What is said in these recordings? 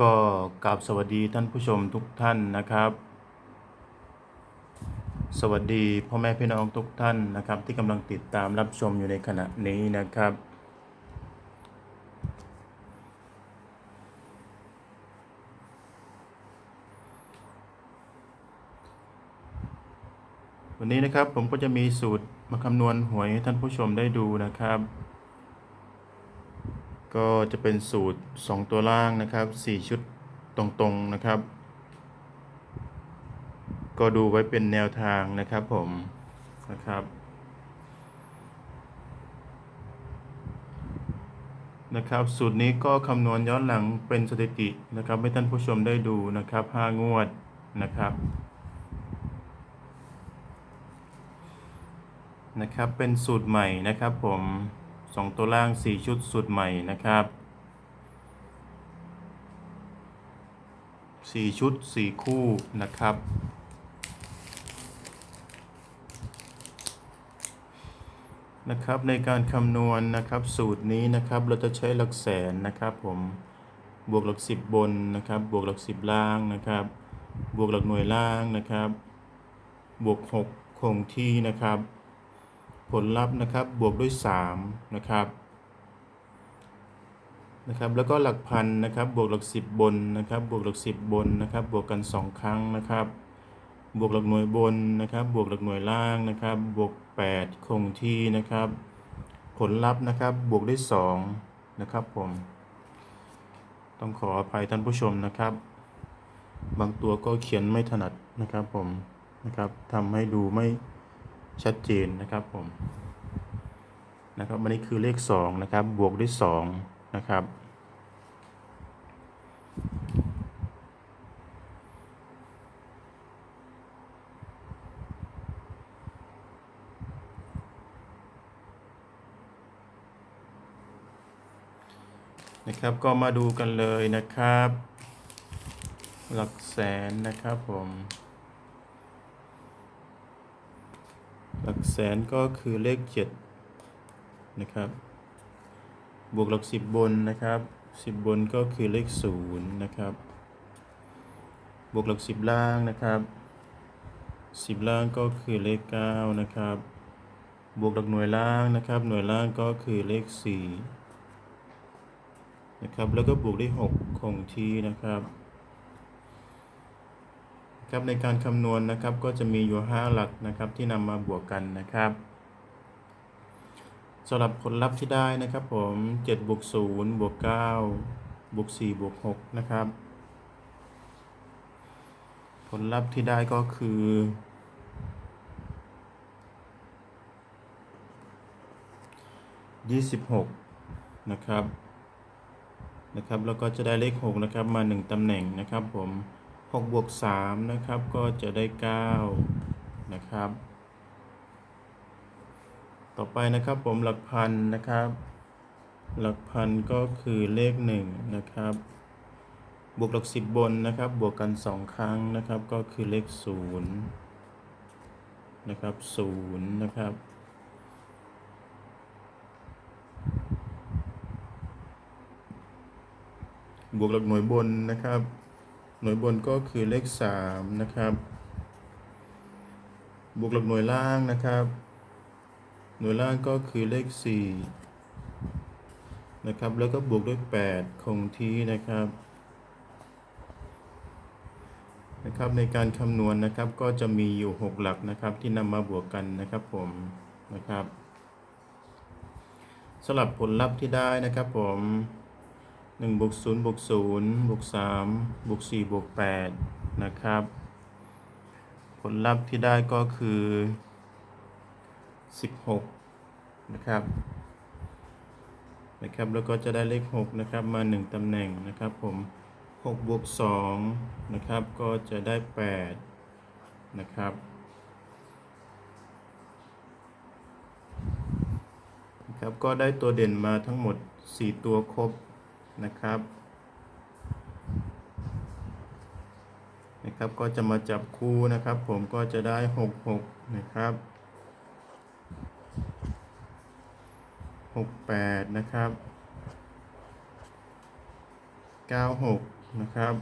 ก็กราบสวัสดีท่านผู้ชมทุกท่านนะครับ สวัสดีพ่อแม่พี่น้องทุกท่านนะครับ ที่กำลังติดตามรับชมอยู่ในขณะนี้นะครับ วันนี้นะครับผมก็จะมีสูตรมาคำนวณหวยให้ท่านผู้ชมได้ดูนะครับ ก็จะเป็นสูตร 2 ตัวล่างนะครับ 4 ชุดตรงๆนะครับ ก็ดูไว้เป็นแนวทางนะครับผมนะครับนะครับสูตรนี้ก็คำนวณย้อนหลังเป็นสถิตินะครับ ให้ท่านผู้ชมได้ดูนะครับ 5 งวดนะครับนะครับเป็นสูตรใหม่นะครับผม สองตัวล่างสี่ชุดสูตรใหม่นะครับสี่ชุดสี่คู่นะครับ นะครับในการคำนวณนะครับสูตรนี้นะครับเราจะใช้หลักแสนนะครับผมบวกหลักสิบบนนะครับ บวกหลักสิบล่างนะครับ บวกหลักหน่วยล่างนะครับ บวกหกคงที่นะครับ ผลลัพธ์นะครับบวกด้วย3นะครับนะครับแล้วก็หลักพันนะครับบวกหลัก10 บนนะครับบวกหลัก10 บนนะครับบวกกัน 2 ครั้งนะครับ บวกหลักหน่วยบนนะครับบวกหลักหน่วยล่างนะครับบวก 8 คงที่นะครับ ผลลัพธ์นะครับบวกด้วย2นะครับผมต้องขออภัยท่านผู้ชมนะครับ บางตัวก็เขียนไม่ถนัดนะครับผมนะครับทำให้ดูไม่ ชัดเจนนะครับผมนะครับอันนี้คือเลข2นะครับบวกด้วย2นะครับนะครับก็มาดูกันเลยนะครับ หลักแสนนะครับผม หลักแสนก็คือเลข7นะครับ บวกหลัก10บนนะครับ10บนก็คือเลข0นะครับ บวกหลัก10ล่างนะครับ10ล่างก็คือเลข9นะครับ บวกหลักหน่วยล่างนะครับ หน่วยล่างก็คือเลข4นะครับ แล้วก็บวกได้6คงที่นะครับ ครับในการคำนวณนะครับก็จะมีอยู่ 5 หลักนะครับที่นำมาบวกกันนะครับสำหรับผลลัพธ์ที่ได้นะครับผม7บวก0บวก9บวก4บวก6นะครับ ผลลัพธ์ที่ได้ก็คือ26นะครับนะครับ แล้วก็จะได้เลข6นะครับมา1ตำแหน่งนะครับผม 6บวก3นะครับก็จะได้ 9 นะครับ ต่อไปนะครับผมหลักพันนะครับ หลักพันก็คือเลข 1 นะครับ บวกหลัก 10 บนนะครับ บวกกัน 2 ครั้งนะครับ ก็คือเลข 0 นะครับ0นะครับบวกหลักหน่วยบนนะครับ หน่วยบนก็คือเลข 3 นะครับ บวกหลักหน่วยล่างนะครับ หน่วยล่างก็คือเลข 4 นะครับ แล้วก็บวกด้วย 8 คงที่นะครับนะครับในการคำนวณนะครับก็จะมีอยู่ 6 หลักนะครับที่นำมาบวกกันนะครับผมนะครับสำหรับผลลัพธ์ที่ได้นะครับผม 1บวก0บวก0บวก3บวก4บวก8นะครับ ผลลัพธ์ที่ได้ก็คือ 16 นะครับนะครับแล้วก็จะได้เลข 6 นะครับมา 1ตำแหน่งนะครับผม6บวก2นะครับก็จะได้ 8 นะครับนะครับก็ได้ตัวเด่นมาทั้งหมด 4 ตัวครบ นะครับนะครับก็จะมาจับคู่นะครับ ผมก็จะได้ 66 นะครับ 68 นะครับ 96 นะครับ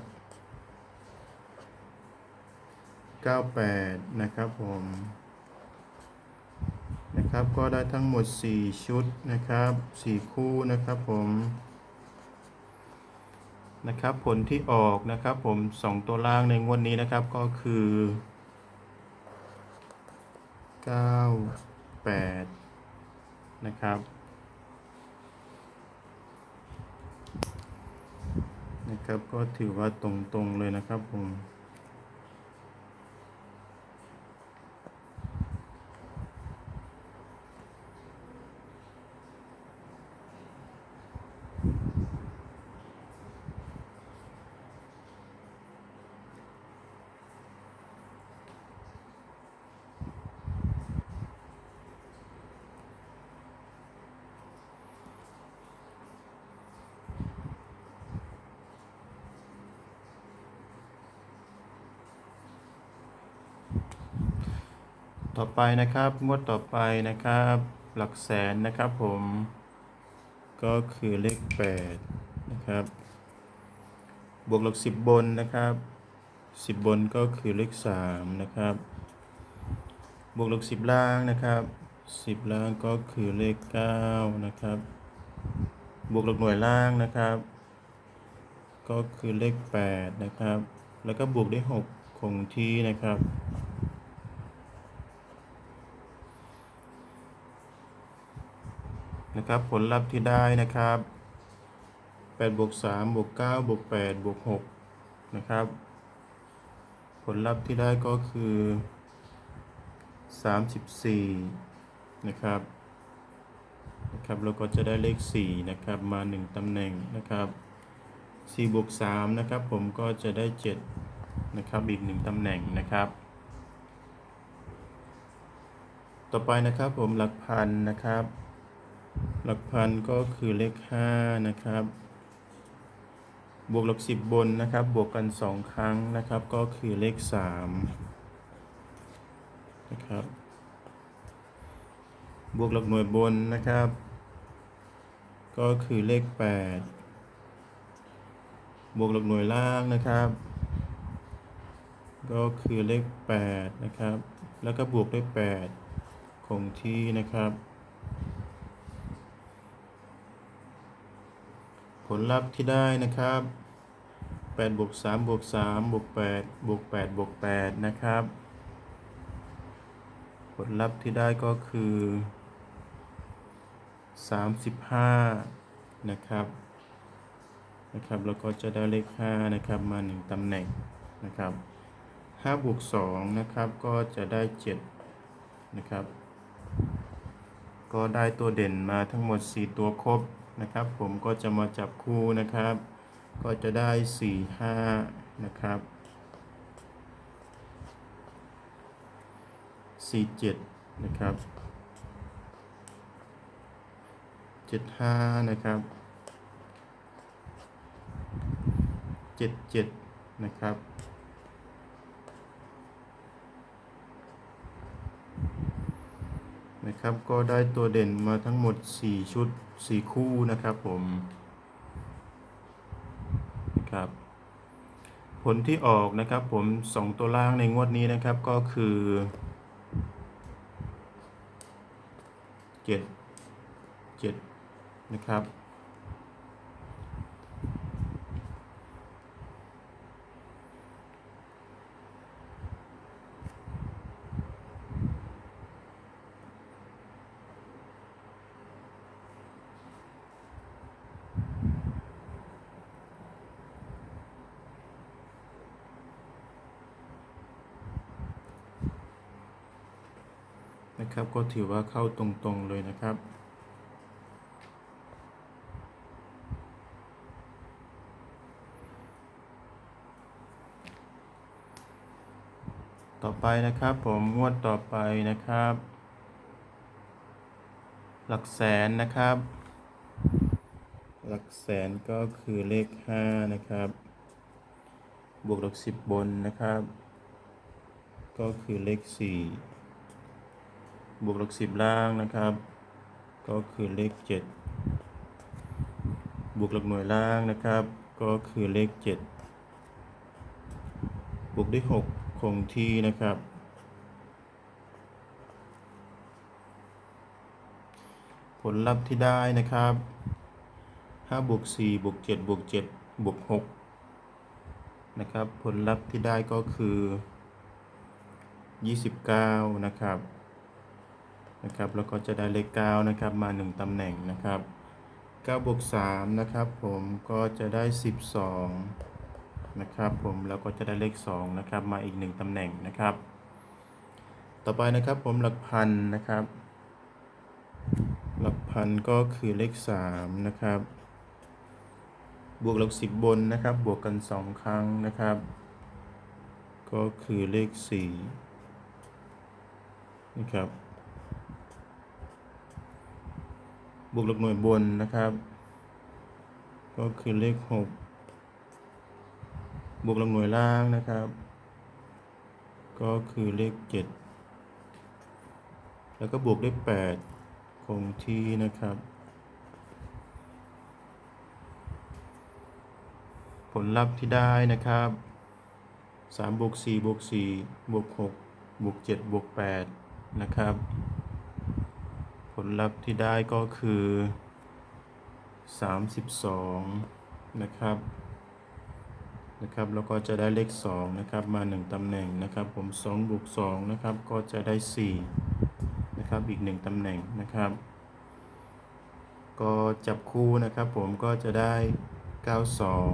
เก้าแปดนะครับผมนะครับก็ได้ทั้งหมด 4 ชุดนะครับ 4 คู่นะครับผม นะครับผลที่ออกนะครับผม 2 ตัวล่างในงวดนี้นะครับก็คือ 9 8 นะครับนะครับก็ถือว่าตรงๆเลยนะครับผม ต่อไปนะครับงวดต่อไปนะครับ หลักแสนนะครับผม ก็คือเลข8นะครับ บวกหลักสิบบนนะครับสิบบนก็คือเลข3นะครับ บวกหลักสิบล่างนะครับสิบล่างก็คือเลข9นะครับ บวกหลักหน่วยล่างนะครับ ก็คือเลข8นะครับ แล้วก็บวกได้ 6 คงที่นะครับ นะครับ ผลลัพธ์ที่ได้นะครับ8บวก3บวก9บวก8บวก6นะครับ ผลลัพธ์ที่ได้ก็คือ 34 นะครับนะครับแล้วก็จะได้เลข 4 นะครับ มา 1ตำแหน่งนะครับ4บวก3นะครับ ผมก็จะได้ 7 นะครับอีก 1ตำแหน่งนะครับ ต่อไปนะครับผมหลักพันนะครับ หลักพันก็คือเลข5นะครับ บวกหลักสิบบนนะครับ บวกกัน2ครั้งนะครับ ก็คือเลข3นะครับ บวกหลักหน่วยบนนะครับ ก็คือเลข8บวกหลักหน่วยล่างนะครับ ก็คือเลข8นะครับ แล้วก็บวกด้วย8คงที่นะครับ ผลลัพธ์ที่ได้นะครับ8บวก3บวก3บวก8บวก8บวก8นะครับ ผลลัพธ์ที่ได้ก็คือ 35 นะครับ นะครับ แล้วก็จะได้เลข 5 นะครับ มา 1ตำแหน่งนะครับ5บวก2นะครับ ก็จะได้ 7 นะครับ ก็ได้ตัวเด่นมาทั้งหมด 4 ตัวครบ นะครับ ผมก็จะมาจับคู่นะครับ ก็จะได้ 4 5 นะครับ 4 7 นะครับ 7 5 นะครับ 7 7 นะครับนะครับก็ได้ตัวเด่นมาทั้งหมด 4 ชุด สี่คู่นะครับผมนะครับผลที่ออกนะครับผมสองตัวล่างในงวดนี้นะครับก็คือเจ็ดเจ็ดนะครับ ก็ถือว่าเข้าตรงๆเลยนะครับ ต่อไปนะครับผมงวดต่อไปนะครับ หลักแสนนะครับ หลักแสนก็คือเลข 5 นะครับ บวกหลักสิบบนนะครับ ก็คือเลข 4 บวกหลักสิบล่างนะครับ ก็คือเลข7บวกหลักหน่วยล่างนะครับ ก็คือเลข7วกด้วยหกคงที่นะครับ ผลลัพธ์ที่ได้นะครับห้าบวกสี่บวกเจ็ดบวกเจ็ดบวกหกนะครับ ผลลัพธ์ที่ได้ก็คือยี่สิบเก้านะครับ นะครับแล้วก็จะได้เลขเก้านะครับมาหนึ่งตำแหน่งนะครับเก้าบวกสามนะครับผมก็จะได้สิบสองนะครับผมแล้วก็จะได้เลขสองนะครับมาอีกหนึ่งตำแหน่งนะครับ ต่อไปนะครับผมหลักพันนะครับ หลักพันก็คือเลขสามนะครับบวกหลักสิบบนนะครับบวกกันสองครั้งนะครับ ก็คือเลขสี่นะครับ บวกหลักหน่วยบนนะครับ ก็คือเลขหกบวกหลักหน่วยล่างนะครับ ก็คือเลขเจ็ดแล้วก็บวกด้วยแปดคงที่นะครับ ผลลัพธ์ที่ได้นะครับสามบวกสี่บวกสี่บวกหกบวกเจ็ดบวกแปดนะครับ ลลัพธ์ที่ได้ก็คือสามสิบสองนะครับ นะครับ แล้วก็จะได้เลขสองนะครับ มาหนึ่งตำแหน่งนะครับ ผมสองบวกสองนะครับ ก็จะได้สี่นะครับ อีกหนึ่งตำแหน่งนะครับ ก็จับคู่นะครับ ผมก็จะได้เก้าสอง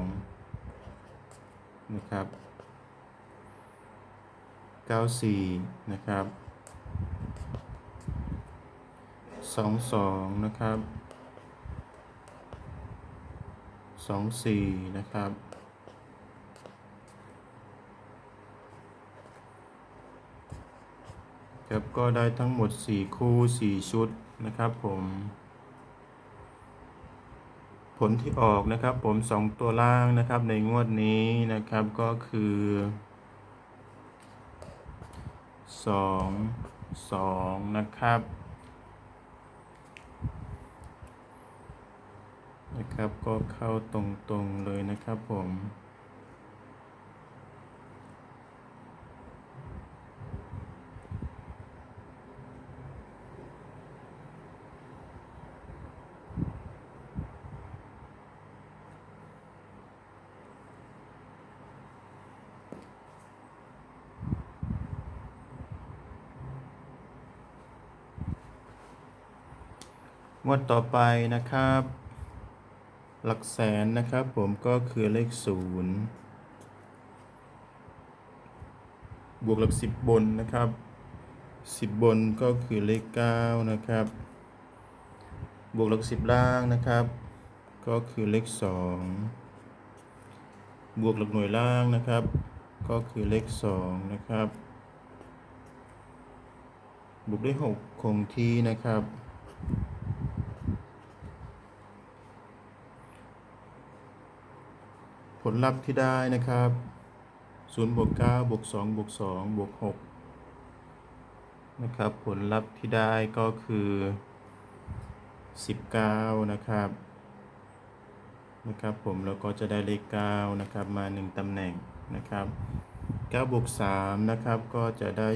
นะครับเก้าสี่นะครับ สองสองนะครับสองสี่นะครับครับก็ได้ทั้งหมด 4 คู่ 4 ชุดนะครับผม ผลที่ออกนะครับผม 2 ตัวล่างนะครับในงวดนี้นะครับก็คือ 2 2 นะครับ นะครับ ก็เข้าตรงๆเลยนะครับผมงวดต่อไปนะครับ หลักแสนนะครับผมก็คือเลขศูนย์บวกหลักสิบบนนะครับสิบบนก็คือเลขเก้านะครับ บวกหลักสิบล่างนะครับ ก็คือเลขสองบวกหลักหน่วยล่างนะครับ ก็คือเลขสองนะครับ บวกด้วยหกคงที่นะครับ ลลัพธ์ที่ได้นะครับ0บวก9บวก2บวก2บวก6นะครับ ผลลัพธ์ที่ได้ก็คือ 19 นะครับ นะครับ ผมแล้วก็จะได้เลข9นะครับมา 1ตำแหน่งนะครับ9บวก3นะครับก็จะได้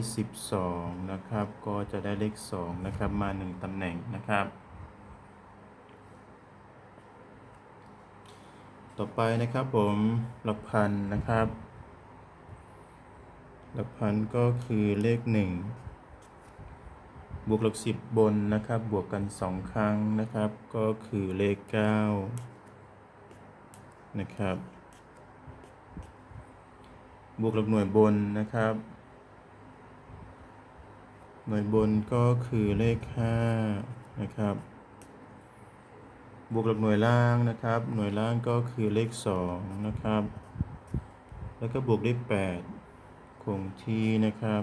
12 นะครับ ก็จะได้เลข 2 นะครับมา 1ตำแหน่งนะครับ ต่อไปนะครับผมหลักพันนะครับ หลักพันก็คือเลขหนึ่งบวกหลักสิบบนนะครับ บวกกันสองครั้งนะครับ ก็คือเลขเก้านะครับ บวกหลักหน่วยบนนะครับ หน่วยบนก็คือเลขห้านะครับ บวกกับหน่วยล่างนะครับ หน่วยล่างก็คือเลขสองนะครับ แล้วก็บวกเลขแปดคงที่นะครับ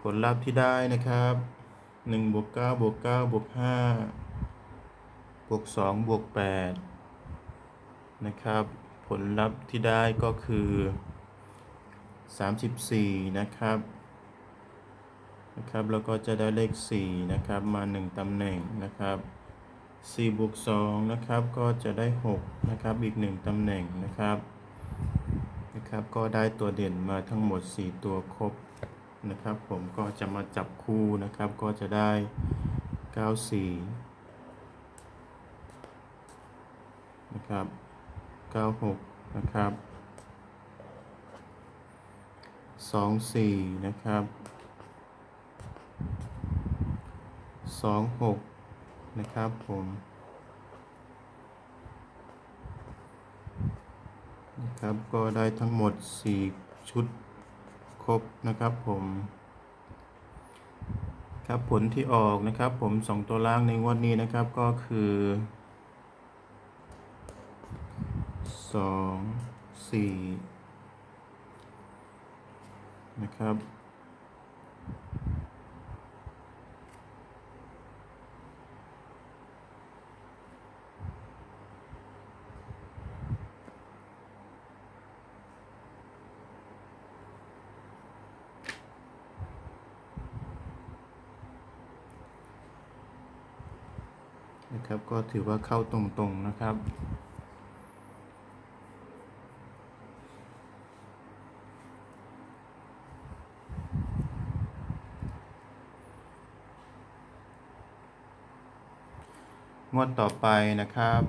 ผลลัพธ์ที่ได้นะครับหนึ่งบวกเก้าบวกเก้าบวกห้าบวกสองบวกแปดนะครับ ผลลัพธ์ที่ได้ก็คือสามสิบสี่นะครับ นะครับแล้วก็จะได้เลข 4 นะครับ มา 1 ตำแหน่งนะครับสี่บวกสองนะครับ ก็จะได้หกนะครับ อีกหนึ่งตำแหน่งนะครับนะครับ ก็ได้ตัวเด่นมาทั้งหมด 4 ตัวครบนะครับ ผมก็จะมาจับคู่นะครับ ก็จะได้ 94 นะครับ 96 นะครับ 24 นะครับ 26 นะครับผมนะครับก็ได้ทั้งหมด 4 ชุดครบนะครับผมครับผลที่ออกนะครับผม 2 ตัวล่างในงวดนี้นะครับก็คือ 2 4 นะครับ นะครับก็ถือว่าเข้าตรงๆนะครับ งวดต่อไปนะครับ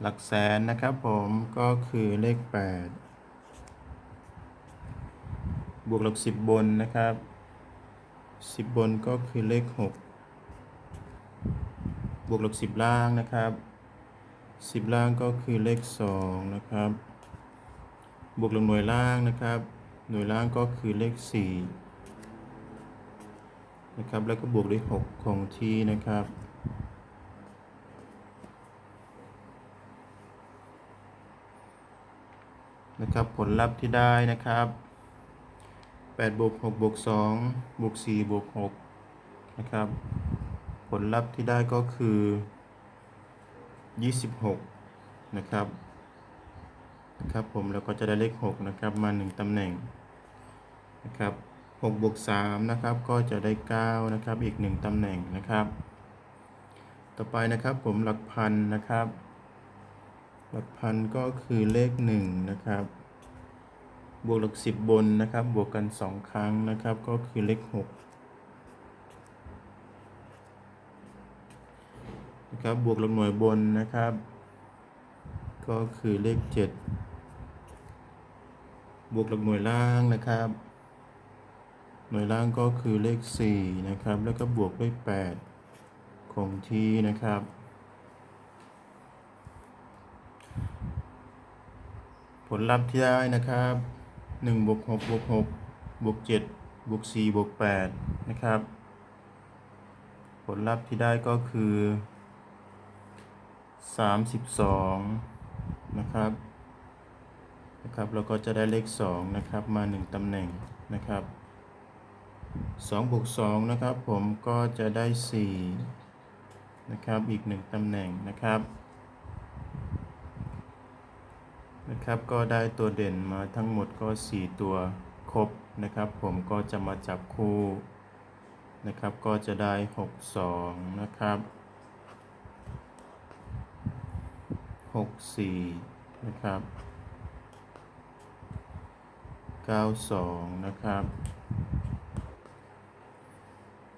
หลักแสนนะครับผมก็คือเลข 8 บวกหลัก10 บนนะครับ 10 บนก็คือเลข 6 วกหลัก10ล่างนะครับ10ล่างก็คือเลข2นะครับ บวกหลักหน่วยล่างนะครับ หน่วยล่างก็คือเลข4นะครับ แล้วก็บวกด้วย6คงที่นะครับนะครับผลลัพธ์ที่ได้นะครับ8บวก6บวก2บวก4บวก6นะครับ ลลัพธ์ที่ได้ก็คือ 26 นะครับ นะครับผมแล้วก็จะได้เลข 6 นะครับมา 1 ตำแหน่ง นะครับ6บวก3นะครับก็จะได้ 9 นะครับอีก 1 ตำแหน่งนะครับ ต่อไปนะครับผมหลักพันนะครับ หลักพันก็คือเลข 1 นะครับ บวกหลัก 10 บนนะครับ บวกกัน 2 ครั้งนะครับ ก็คือเลข 6 นะ ครับ บวกหลักหน่วยบนนะครับ ก็คือเลข7บวกหลักหน่วยล่างนะครับ หน่วยล่างก็คือเลข4นะครับ แล้วก็บวกด้วย8คงที่นะครับ ผลลัพธ์ที่ได้นะครับ1บวก6บวก6บวก7บวก4บวก8นะครับ ผลลัพธ์ที่ได้ก็คือ 32นะครับนะครับแล้วก็จะได้เลข2นะครับมา1ตำแหน่งนะครับ2บวก2นะครับผมก็จะได้4นะครับอีก1ตำแหน่งนะครับนะครับก็ได้ตัวเด่นมาทั้งหมดก็ 4 ตัวครบนะครับ ผมก็จะมาจับคู่นะครับ ก็จะได้ 6 2 นะครับ 6 4นะครับ9 2นะครับ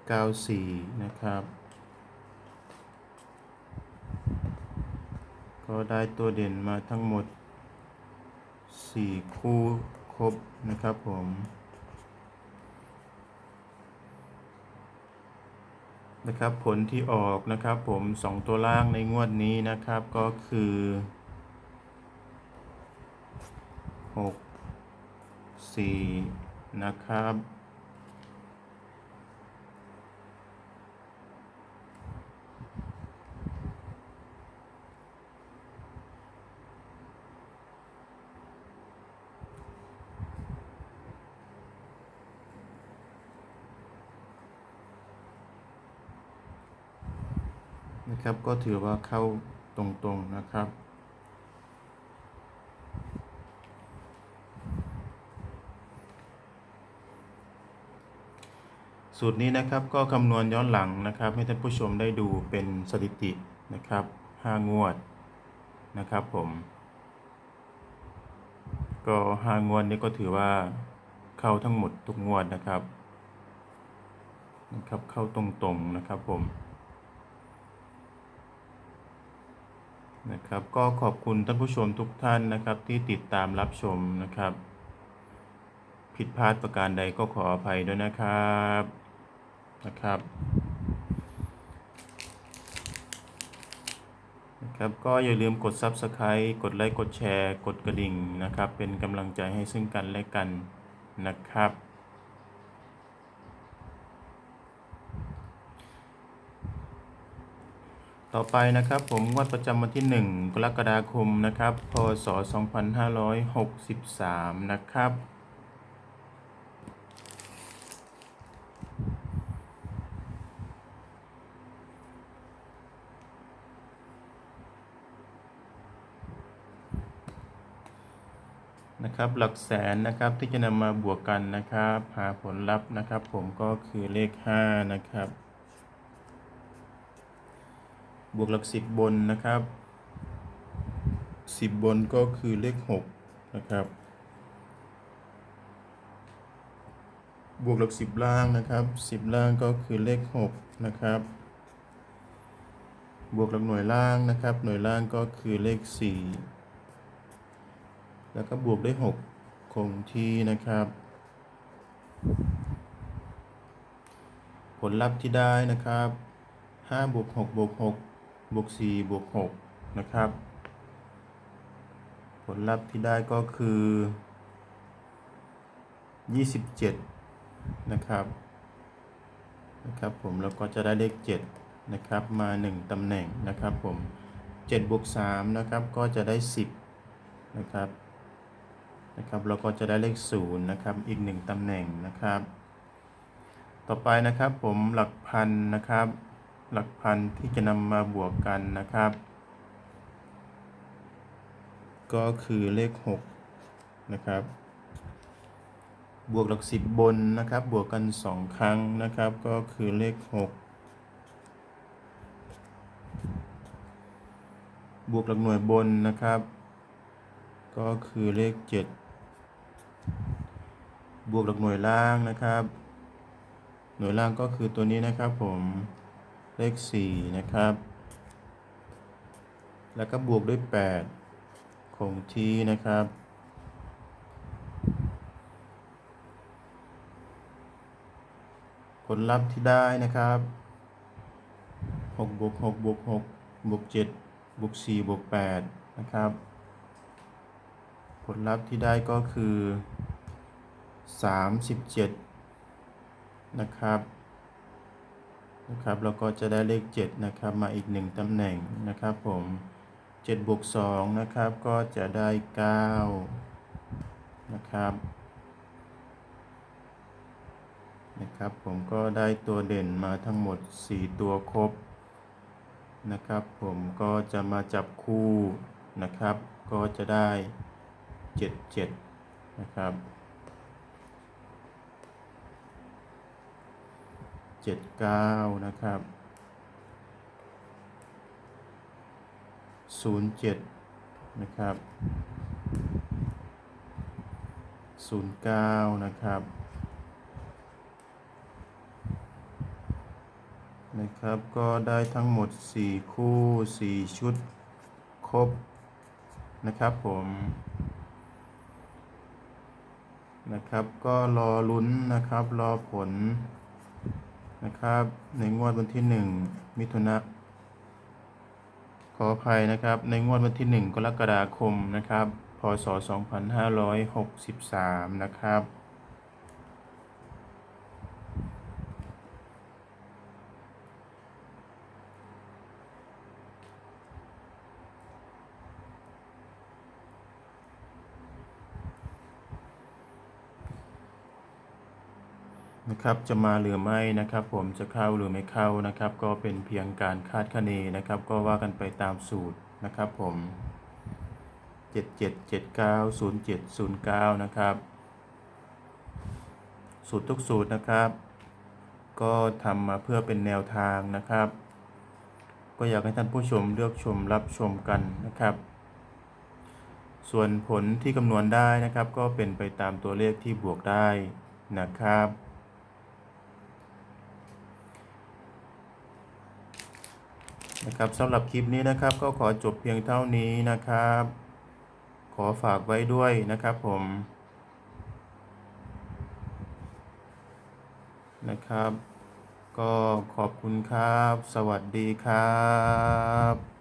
9 4นะครับ ก็ได้ตัวเด่นมาทั้งหมด4คู่ครบนะครับผม นะครับผลที่ออกนะครับผม 2 ตัวล่างในงวดนี้นะครับก็คือ 6 4 นะครับ ก็ถือว่าเข้าตรงๆนะครับ สูตรนี้นะครับก็คำนวณย้อนหลังนะครับ ให้ท่านผู้ชมได้ดูเป็นสถิตินะครับ5งวดนะครับผมก็5งวดนี้ก็ถือว่าเข้าทั้งหมดทุกงวดนะครับนะครับเข้าตรงๆนะครับผม นะครับ ก็ขอบคุณท่านผู้ชมทุกท่านนะครับที่ติดตามรับชมนะครับ ผิดพลาดประการใดก็ขออภัยด้วยนะครับนะครับนะครับ ก็อย่าลืมกด Subscribe กดไลค์กดแชร์ กดกระดิ่งนะครับ เป็นกำลังใจให้ซึ่งกันและกันนะครับ ต่อไปนะครับผมงวดประจำวันที่ 1 กรกฎาคมนะครับ พศ 2563 นะครับ นะครับหลักแสนนะครับที่จะนำมาบวกกันนะครับ หาผลลัพธ์นะครับ ผมก็คือเลข 5 นะครับ บวกหลักสิบบนนะครับสิบบนก็คือเลขหกนะครับ บวกหลักสิบล่างนะครับสิบล่างก็คือเลขหกนะครับ บวกหลักหน่วยล่างนะครับ หน่วยล่างก็คือเลขสี่แล้วก็บวกได้หกคงที่นะครับ ผลลัพธ์ที่ได้นะครับห้าบวกหกบวกหก บวกสี่บวกหกนะครับ ผลลัพธ์ที่ได้ก็คือยี่สิบเจ็ดนะครับนะครับผมแล้วก็จะได้เลขเจ็ดนะครับมาหนึ่งตำแหน่งนะครับผมเจ็ดบวกสามนะครับก็จะได้สิบนะครับนะครับแล้วก็จะได้เลขศูนย์นะครับอีกหนึ่งตำแหน่งนะครับ ต่อไปนะครับผมหลักพันนะครับ หลักพันที่จะนำมาบวกกันนะครับ ก็คือเลข 6 นะครับ บวกหลักสิบบนนะครับ บวกกัน 2 ครั้งนะครับ ก็คือเลข 6 บวกหลักหน่วยบนนะครับ ก็คือเลข 7 บวกหลักหน่วยล่างนะครับหน่วยล่างก็คือตัวนี้นะครับผม เลข 4 นะครับ แล้วก็บวกด้วย 8 คงที่นะครับ ผลลัพธ์ที่ได้นะครับ6บวก6บวก6บวก7บวก4บวก8นะครับ ผลลัพธ์ที่ได้ก็คือ 37 นะครับ นะครับแล้วก็จะได้เลข 7 นะครับ มาอีก 1ตำแหน่งนะครับผม7บวก2นะครับก็จะได้9นะครับนะครับผมก็ได้ตัวเด่นมาทั้งหมด 4 ตัวครบนะครับ ผมก็จะมาจับคู่นะครับ ก็จะได้ 7 7 นะครับ เจ็ดเก้านะครับศูนย์เจ็ดนะครับศูนย์เก้านะครับ นะครับ ก็ได้ทั้งหมดสี่คู่สี่ชุด ครบ นะครับผมนะครับก็รอลุ้นนะครับรอผล นะครับ ในงวดวันที่1มิถุนาขออภัยนะครับ ในงวดวันที่1กรกฎาคมนะครับ พศ 2563 นะครับ ครับจะมาหรือไม่นะครับ ผมจะเข้าหรือไม่เข้านะครับ ก็เป็นเพียงการคาดคะเนนะครับ ก็ว่ากันไปตามสูตรนะครับ ผม77790709นะครับ สูตรทุกสูตรนะครับ ก็ทำมาเพื่อเป็นแนวทางนะครับ ก็อยากให้ท่านผู้ชมเลือกชมรับชมกันนะครับส่วนผลที่คำนวณได้นะครับ ก็เป็นไปตามตัวเลขที่บวกได้นะครับ นะครับสำหรับคลิปนี้นะครับก็ขอจบเพียงเท่านี้นะครับ ขอฝากไว้ด้วยนะครับผมนะครับ ก็ขอบคุณครับ สวัสดีครับ